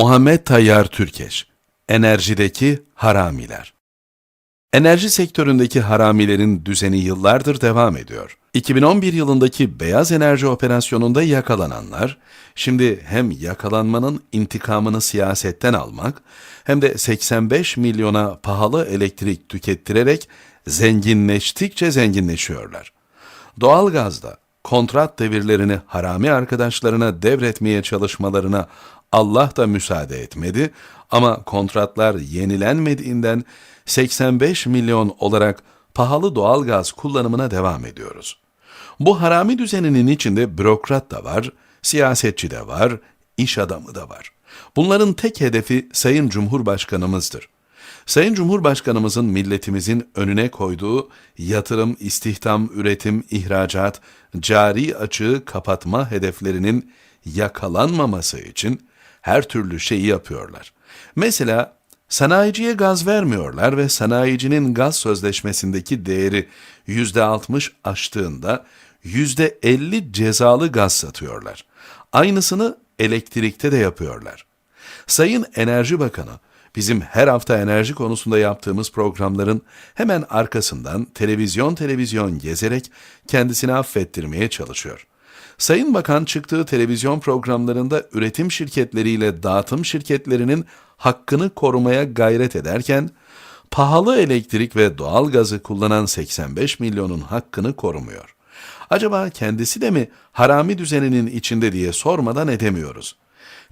Muhammed Tayyar Türkeş Enerjideki Haramiler Enerji sektöründeki haramilerin düzeni yıllardır devam ediyor. 2011 yılındaki beyaz enerji operasyonunda yakalananlar, şimdi hem yakalanmanın intikamını siyasetten almak, hem de 85 milyona pahalı elektrik tükettirerek zenginleştikçe zenginleşiyorlar. Doğalgazda kontrat devirlerini harami arkadaşlarına devretmeye çalışmalarına Allah da müsaade etmedi ama kontratlar yenilenmediğinden 85 milyon olarak pahalı doğalgaz kullanımına devam ediyoruz. Bu harami düzeninin içinde bürokrat da var, siyasetçi de var, iş adamı da var. Bunların tek hedefi Sayın Cumhurbaşkanımızdır. Sayın Cumhurbaşkanımızın milletimizin önüne koyduğu yatırım, istihdam, üretim, ihracat, cari açığı kapatma hedeflerinin yakalanmaması için her türlü şeyi yapıyorlar. Mesela sanayiciye gaz vermiyorlar ve sanayicinin gaz sözleşmesindeki değeri %60 aştığında %50 cezalı gaz satıyorlar. Aynısını elektrikte de yapıyorlar. Sayın Enerji Bakanı bizim her hafta enerji konusunda yaptığımız programların hemen arkasından televizyon televizyon gezerek kendisini affettirmeye çalışıyor. Sayın Bakan çıktığı televizyon programlarında üretim şirketleriyle dağıtım şirketlerinin hakkını korumaya gayret ederken, pahalı elektrik ve doğal gazı kullanan 85 milyonun hakkını korumuyor. Acaba kendisi de mi harami düzeninin içinde diye sormadan edemiyoruz.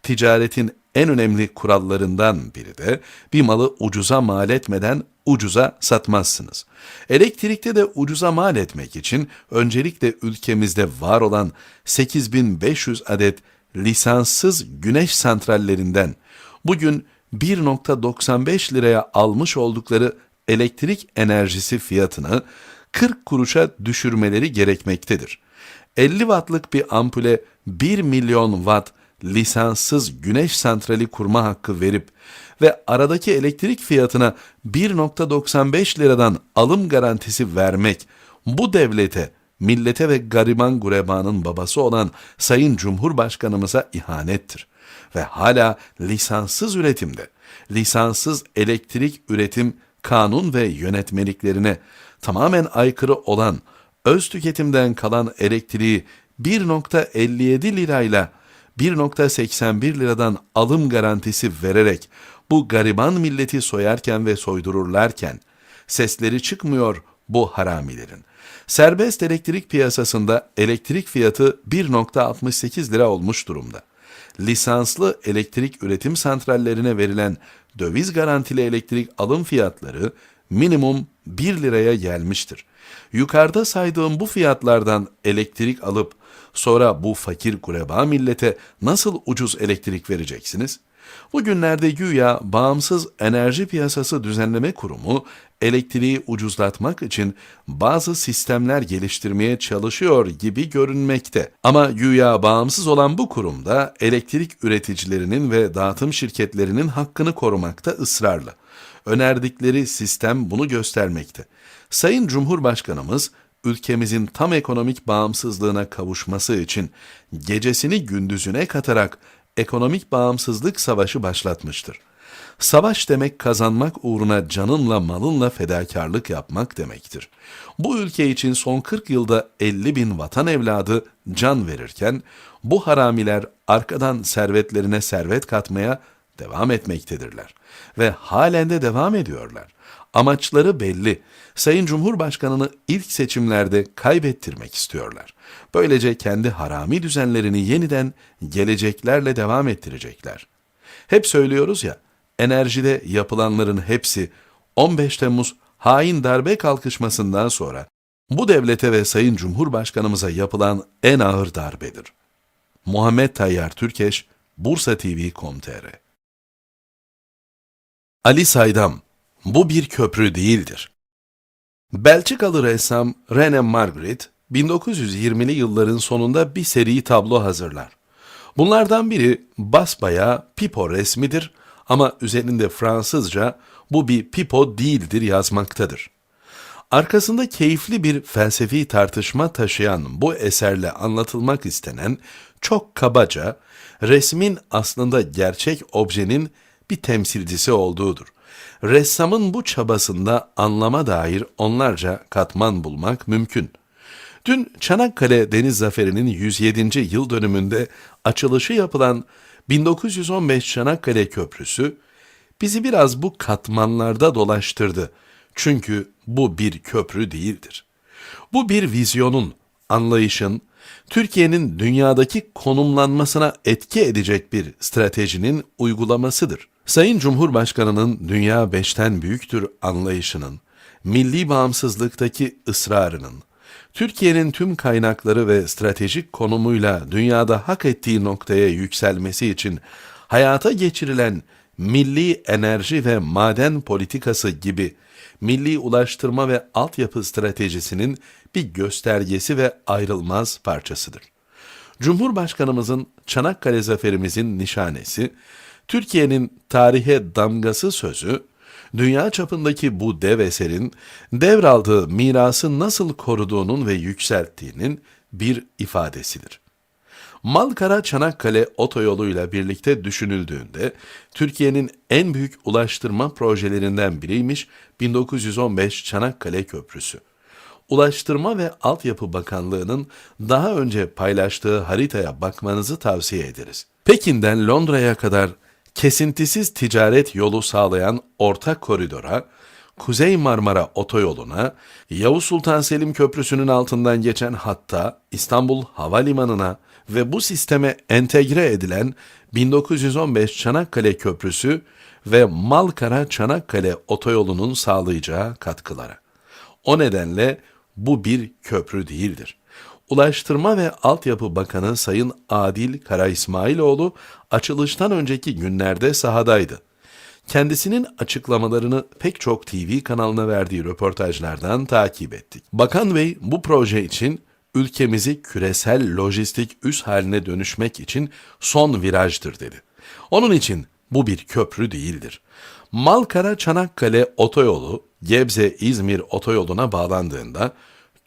Ticaretin en önemli kurallarından biri de bir malı ucuza mal etmeden ucuza satmazsınız. Elektrikte de ucuza mal etmek için öncelikle ülkemizde var olan 8500 adet lisanssız güneş santrallerinden bugün 1.95 liraya almış oldukları elektrik enerjisi fiyatını 40 kuruşa düşürmeleri gerekmektedir. 50 wattlık bir ampule 1 milyon watt lisanssız güneş santrali kurma hakkı verip ve aradaki elektrik fiyatına 1.95 liradan alım garantisi vermek bu devlete, millete ve gariban gurebanın babası olan Sayın Cumhurbaşkanımıza ihanettir. Ve hala lisanssız üretimde, lisanssız elektrik üretim kanun ve yönetmeliklerine tamamen aykırı olan öz tüketimden kalan elektriği 1.57 lirayla 1.81 liradan alım garantisi vererek bu gariban milleti soyarken ve soydururlarken sesleri çıkmıyor bu haramilerin. Serbest elektrik piyasasında elektrik fiyatı 1.68 lira olmuş durumda. Lisanslı elektrik üretim santrallerine verilen döviz garantili elektrik alım fiyatları minimum 1 liraya gelmiştir. Yukarıda saydığım bu fiyatlardan elektrik alıp sonra bu fakir kureba millete nasıl ucuz elektrik vereceksiniz? Bugünlerde güya Bağımsız Enerji Piyasası Düzenleme Kurumu elektriği ucuzlatmak için bazı sistemler geliştirmeye çalışıyor gibi görünmekte. Ama güya bağımsız olan bu kurumda elektrik üreticilerinin ve dağıtım şirketlerinin hakkını korumakta ısrarlı. Önerdikleri sistem bunu göstermekte. Sayın Cumhurbaşkanımız ülkemizin tam ekonomik bağımsızlığına kavuşması için gecesini gündüzüne katarak ekonomik bağımsızlık savaşı başlatmıştır. Savaş demek kazanmak uğruna canınla malınla fedakarlık yapmak demektir. Bu ülke için son 40 yılda 50 bin vatan evladı can verirken bu haramiler arkadan servetlerine servet katmaya devam etmektedirler. Ve halen de devam ediyorlar. Amaçları belli. Sayın Cumhurbaşkanını ilk seçimlerde kaybettirmek istiyorlar. Böylece kendi harami düzenlerini yeniden geleceklerle devam ettirecekler. Hep söylüyoruz ya, enerjide yapılanların hepsi 15 Temmuz hain darbe kalkışmasından sonra bu devlete ve Sayın Cumhurbaşkanımıza yapılan en ağır darbedir. Muhammed Tayyar Türkeş, Bursa TV.com.tr Ali Saydam, bu bir köprü değildir. Belçikalı ressam René Magritte, 1920'li yılların sonunda bir seri tablo hazırlar. Bunlardan biri basbaya pipo resmidir ama üzerinde Fransızca bu bir pipo değildir yazmaktadır. Arkasında keyifli bir felsefi tartışma taşıyan bu eserle anlatılmak istenen çok kabaca resmin aslında gerçek objenin bir temsilcisi olduğudur. Ressamın bu çabasında anlama dair onlarca katman bulmak mümkün. Dün Çanakkale Deniz Zaferi'nin 107. yıl dönümünde açılışı yapılan 1915 Çanakkale Köprüsü bizi biraz bu katmanlarda dolaştırdı. Çünkü bu bir köprü değildir. Bu bir vizyonun, anlayışın, Türkiye'nin dünyadaki konumlanmasına etki edecek bir stratejinin uygulamasıdır. Sayın Cumhurbaşkanı'nın dünya beşten büyüktür anlayışının, milli bağımsızlıktaki ısrarının, Türkiye'nin tüm kaynakları ve stratejik konumuyla dünyada hak ettiği noktaya yükselmesi için hayata geçirilen milli enerji ve maden politikası gibi milli ulaştırma ve altyapı stratejisinin bir göstergesi ve ayrılmaz parçasıdır. Cumhurbaşkanımızın Çanakkale zaferimizin nişanesi, Türkiye'nin tarihe damgası sözü, dünya çapındaki bu dev eserin devraldığı mirası nasıl koruduğunun ve yükselttiğinin bir ifadesidir. Malkara Çanakkale otoyoluyla birlikte düşünüldüğünde Türkiye'nin en büyük ulaştırma projelerinden biriymiş 1915 Çanakkale Köprüsü. Ulaştırma ve Altyapı Bakanlığı'nın daha önce paylaştığı haritaya bakmanızı tavsiye ederiz. Pekin'den Londra'ya kadar kesintisiz ticaret yolu sağlayan orta koridora, Kuzey Marmara Otoyolu'na, Yavuz Sultan Selim Köprüsü'nün altından geçen hatta İstanbul Havalimanı'na ve bu sisteme entegre edilen 1915 Çanakkale Köprüsü ve Malkara Çanakkale Otoyolu'nun sağlayacağı katkılara. O nedenle bu bir köprü değildir. Ulaştırma ve Altyapı Bakanı Sayın Adil Kara İsmailoğlu açılıştan önceki günlerde sahadaydı. Kendisinin açıklamalarını pek çok TV kanalına verdiği röportajlardan takip ettik. Bakan Bey bu proje için ülkemizi küresel lojistik üs haline dönüşmek için son virajdır dedi. Onun için bu bir köprü değildir. Malkara Çanakkale otoyolu Gebze İzmir otoyoluna bağlandığında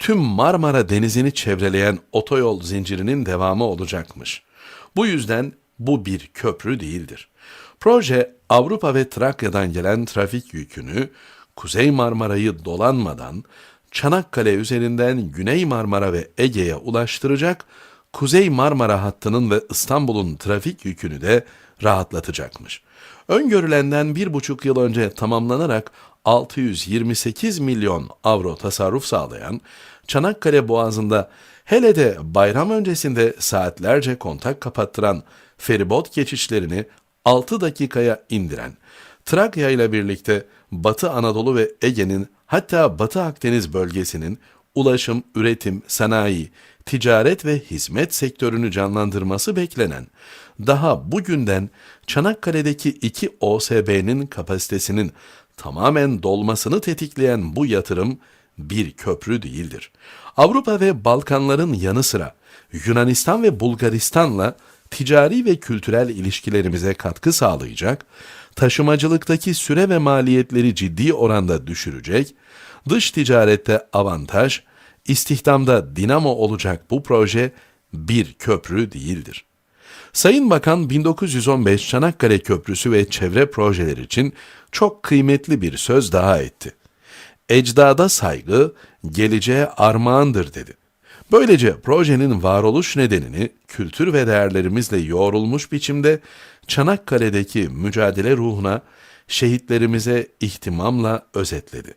tüm Marmara Denizi'ni çevreleyen otoyol zincirinin devamı olacakmış. Bu yüzden bu bir köprü değildir. Proje Avrupa ve Trakya'dan gelen trafik yükünü Kuzey Marmara'yı dolanmadan Çanakkale üzerinden Güney Marmara ve Ege'ye ulaştıracak, Kuzey Marmara hattının ve İstanbul'un trafik yükünü de rahatlatacakmış. Öngörülenden bir buçuk yıl önce tamamlanarak 628 milyon avro tasarruf sağlayan Çanakkale Boğazı'nda hele de bayram öncesinde saatlerce kontak kapattıran feribot geçişlerini 6 dakikaya indiren, Trakya ile birlikte Batı Anadolu ve Ege'nin hatta Batı Akdeniz bölgesinin ulaşım, üretim, sanayi, ticaret ve hizmet sektörünü canlandırması beklenen, daha bugünden Çanakkale'deki iki OSB'nin kapasitesinin tamamen dolmasını tetikleyen bu yatırım bir köprü değildir. Avrupa ve Balkanların yanı sıra Yunanistan ve Bulgaristan'la ticari ve kültürel ilişkilerimize katkı sağlayacak, taşımacılıktaki süre ve maliyetleri ciddi oranda düşürecek, dış ticarette avantaj, istihdamda dinamo olacak bu proje bir köprü değildir. Sayın Bakan 1915 Çanakkale Köprüsü ve çevre projeleri için çok kıymetli bir söz daha etti. Ecdada saygı, geleceğe armağandır dedi. Böylece projenin varoluş nedenini kültür ve değerlerimizle yoğrulmuş biçimde Çanakkale'deki mücadele ruhuna, şehitlerimize ihtimamla özetledi.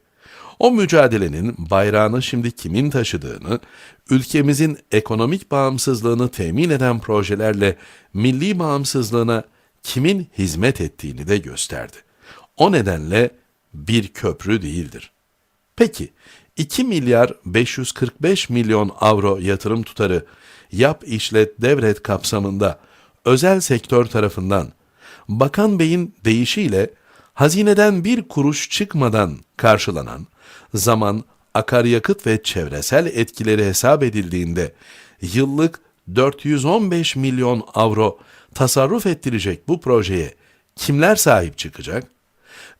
O mücadelenin bayrağını şimdi kimin taşıdığını, ülkemizin ekonomik bağımsızlığını temin eden projelerle milli bağımsızlığına kimin hizmet ettiğini de gösterdi. O nedenle bir köprü değildir. Peki 2 milyar 545 milyon avro yatırım tutarı yap işlet devret kapsamında özel sektör tarafından Bakan Bey'in deyişiyle hazineden bir kuruş çıkmadan karşılanan zaman, akaryakıt ve çevresel etkileri hesap edildiğinde yıllık 415 milyon avro tasarruf ettirecek bu projeye kimler sahip çıkacak?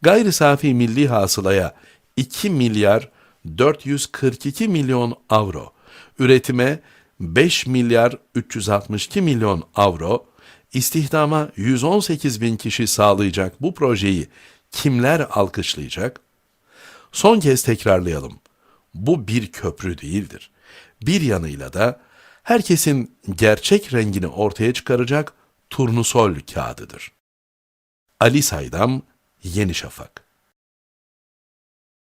Gayri safi milli hasılaya 2 milyar 442 milyon avro, üretime 5 milyar 362 milyon avro, istihdama 118 bin kişi sağlayacak bu projeyi kimler alkışlayacak? Son kez tekrarlayalım. Bu bir köprü değildir. Bir yanıyla da herkesin gerçek rengini ortaya çıkaracak turnusol kağıdıdır. Ali Saydam, Yeni Şafak